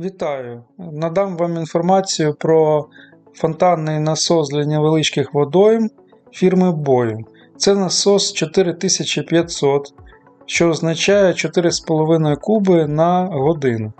Вітаю! Надам вам інформацію про фонтанний насос для невеличких водойм фірми Boeing. Це насос 4500, що означає 4,5 куби на годину.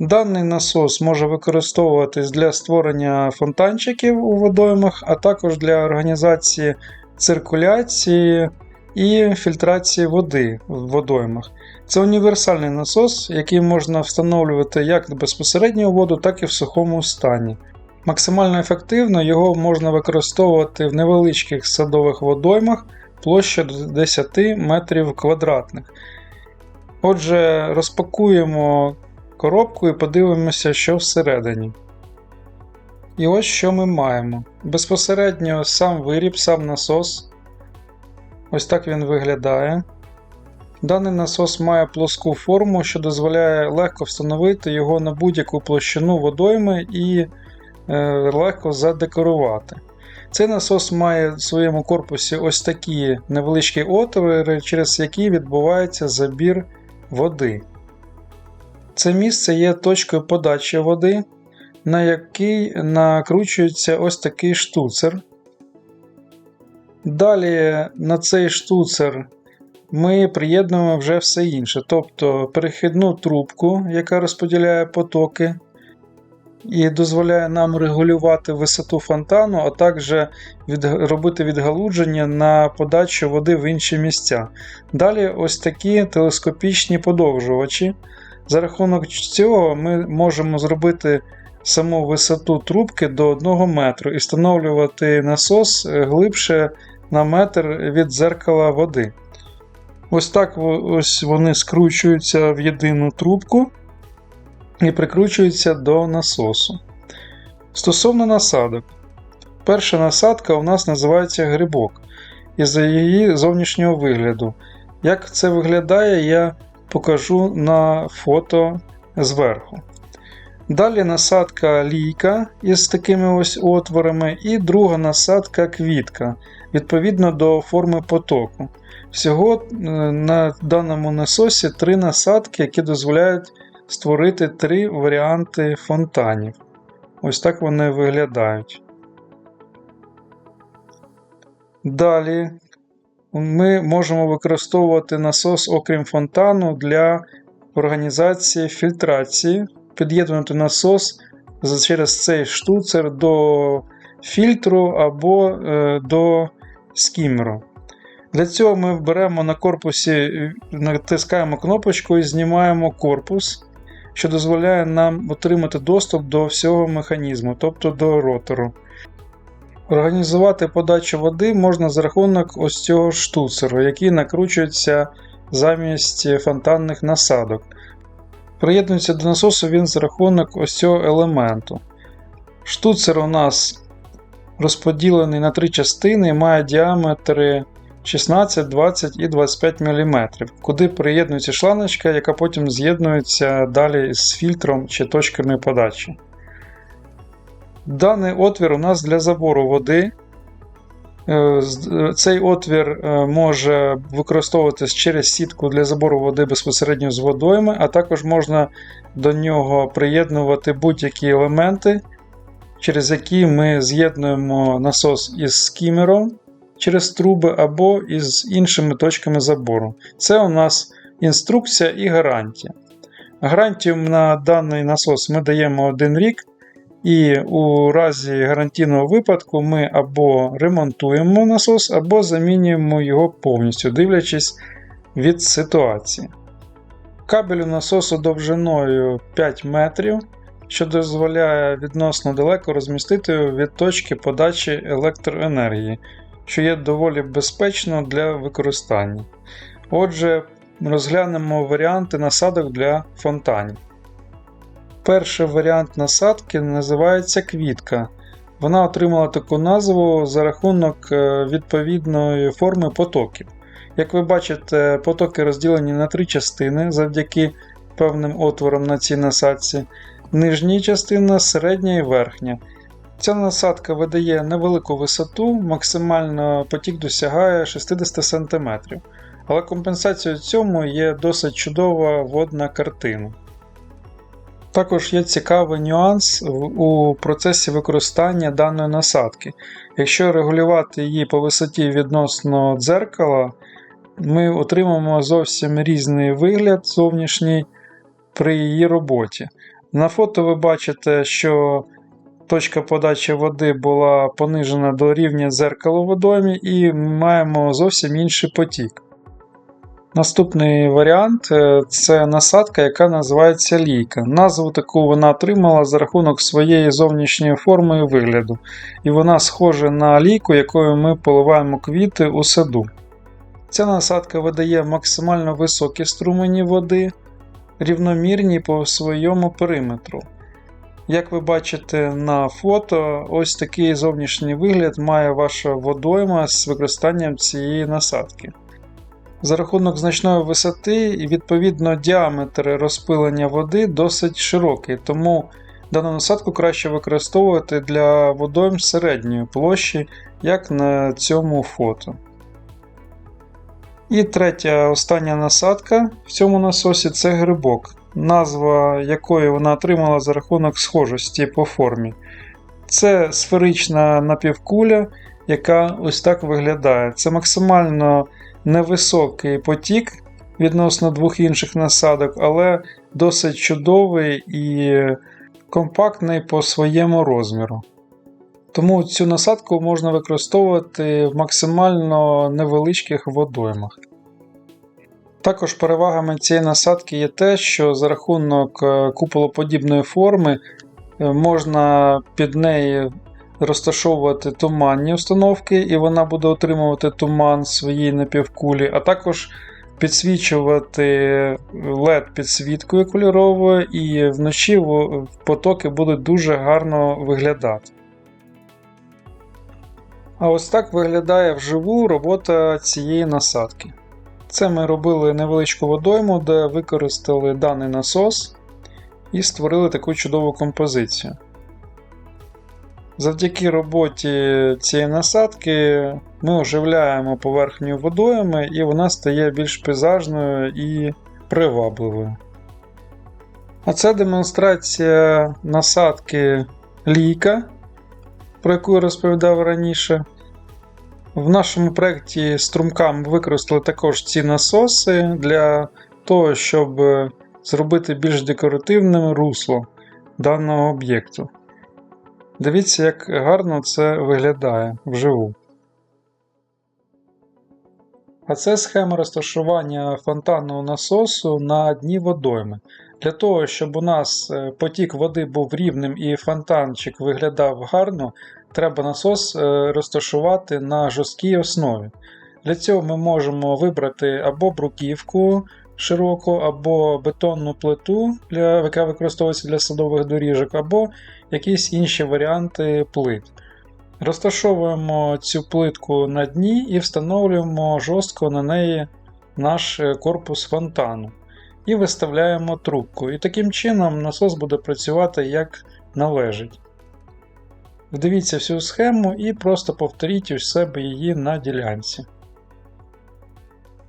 Даний насос може використовуватись для створення фонтанчиків у водоймах, а також для організації циркуляції і фільтрації води в водоймах. Це універсальний насос, який можна встановлювати як безпосередньо у воду, так і в сухому стані. Максимально ефективно його можна використовувати в невеличких садових водоймах площею до 10 метрів квадратних. Отже, розпакуємо коробку і подивимося, що всередині. І ось що ми маємо. Безпосередньо сам виріб, сам насос. Ось так він виглядає. Даний насос має плоску форму, що дозволяє легко встановити його на будь-яку площину водойми і е, легко задекорувати. Цей насос має в своєму корпусі ось такі невеличкі отвори, через які відбувається забір води. Це місце є точкою подачі води, на який накручується ось такий штуцер. Далі на цей штуцер ми приєднуємо вже все інше, тобто перехідну трубку, яка розподіляє потоки, і дозволяє нам регулювати висоту фонтану, а також від, робити відгалудження на подачу води в інші місця. Далі ось такі телескопічні подовжувачі. За рахунок цього ми можемо зробити саму висоту трубки до 1 метру і встановлювати насос глибше на метр від дзеркала води. Ось так ось вони скручуються в єдину трубку і прикручуються до насосу. Стосовно насадок, перша насадка у нас називається грибок із-за її зовнішнього вигляду. Як це виглядає, я покажу на фото зверху. Далі насадка лійка із такими ось отворами, і друга насадка квітка відповідно до форми потоку. Всього е, на даному насосі три насадки, які дозволяють створити три варіанти фонтанів. Ось так вони виглядають. Далі ми можемо використовувати насос, окрім фонтану, для організації фільтрації, під'єднувати насос через цей штуцер до фільтру або е, до скімеру. Для цього ми беремо на корпусі, натискаємо кнопочку і знімаємо корпус, що дозволяє нам отримати доступ до всього механізму, тобто до ротору. Організувати подачу води можна за рахунок ось цього штуцеру, який накручується замість фонтанних насадок. Приєднується до насосу він за рахунок ось цього елементу. Штуцер у нас розподілений на три частини і має діаметри 16, 20 і 25 мм, куди приєднується шланочка, яка потім з'єднується далі з фільтром чи точками подачі. Даний отвір у нас для забору води. Е, цей отвір е, може використовуватись через сітку для забору води безпосередньо з водойми, а також можна до нього приєднувати будь-які елементи, через які ми з'єднуємо насос із скімером через труби або із іншими точками забору. Це у нас інструкція і гарантія. Гарантію на даний насос ми даємо один рік. І у разі гарантійного випадку ми або ремонтуємо насос, або замінюємо його повністю, дивлячись від ситуації. Кабель у насосу довжиною 5 метрів, що дозволяє відносно далеко розмістити від точки подачі електроенергії, що є доволі безпечно для використання. Отже, розглянемо варіанти насадок для фонтанів. Перший варіант насадки називається квітка. Вона отримала таку назву за рахунок е, відповідної форми потоків. Як ви бачите, потоки розділені на три частини завдяки певним отворам на цій насадці. Нижня частина, середня і верхня. Ця насадка видає невелику висоту, максимально потік досягає 60 см. Але компенсацією цьому є досить чудова водна картина. Також є цікавий нюанс у процесі використання даної насадки. Якщо регулювати її по висоті відносно дзеркала, ми отримаємо зовсім різний вигляд зовнішній при її роботі. На фото ви бачите, що точка подачі води була понижена до рівня дзеркала водоймі, і маємо зовсім інший потік. Наступний варіант е, це насадка, яка називається лійка. Назву таку вона отримала за рахунок своєї зовнішньої форми і вигляду, і вона схожа на лійку, якою ми поливаємо квіти у саду. Ця насадка видає максимально високі струмені води, рівномірні по своєму периметру. Як ви бачите на фото, ось такий зовнішній вигляд має ваша водойма з використанням цієї насадки. За рахунок значної висоти і відповідно діаметр розпилення води досить широкий, тому дану насадку краще використовувати для водойм середньої площі, як на цьому фото. І третя остання насадка в цьому насосі це грибок, назва якої вона отримала за рахунок схожості по формі. Це сферична напівкуля, яка ось так виглядає. Це максимально невисокий потік відносно двох інших насадок, але досить чудовий і компактний по своєму розміру. Тому цю насадку можна використовувати в максимально невеличких водоймах. Також перевагами цієї насадки є те, що за рахунок е, куполоподібної форми е, можна під неї розташовувати туманні установки, і вона буде отримувати туман в своїй напівкулі, а також підсвічувати LED підсвіткою кольоровою, і вночі потоки будуть дуже гарно виглядати. А ось так виглядає вживу робота цієї насадки. Це ми робили невеличку водойму, де використали даний насос і створили таку чудову композицію. Завдяки роботі цієї насадки ми оживляємо поверхню водойми і вона стає більш пейзажною і привабливою. А це демонстрація насадки лійка, про яку я розповідав раніше. В нашому проєкті струмкам використали також ці насоси для того, щоб зробити більш декоративним русло даного об'єкту. Дивіться, як гарно це виглядає вживу. А це схема розташування фонтанного насосу на дні водойми. Для того, щоб у нас е, потік води був рівним і фонтанчик виглядав гарно, треба насос е, розташувати на жорсткій основі. Для цього ми можемо вибрати або бруківку широку, або бетонну плиту, для, яка використовується для садових доріжок, або якісь інші варіанти плит. Розташовуємо цю плитку на дні і встановлюємо жорстко на неї наш е, корпус фонтану. І виставляємо трубку. І таким чином насос буде працювати як належить. Вдивіться всю схему і просто повторіть у себе її на ділянці.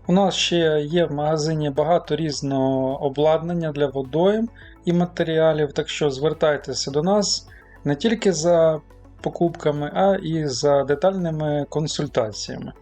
У нас ще є в магазині багато різного обладнання для водойм і матеріалів, так що звертайтеся до нас не тільки за покупками, а і за детальними консультаціями.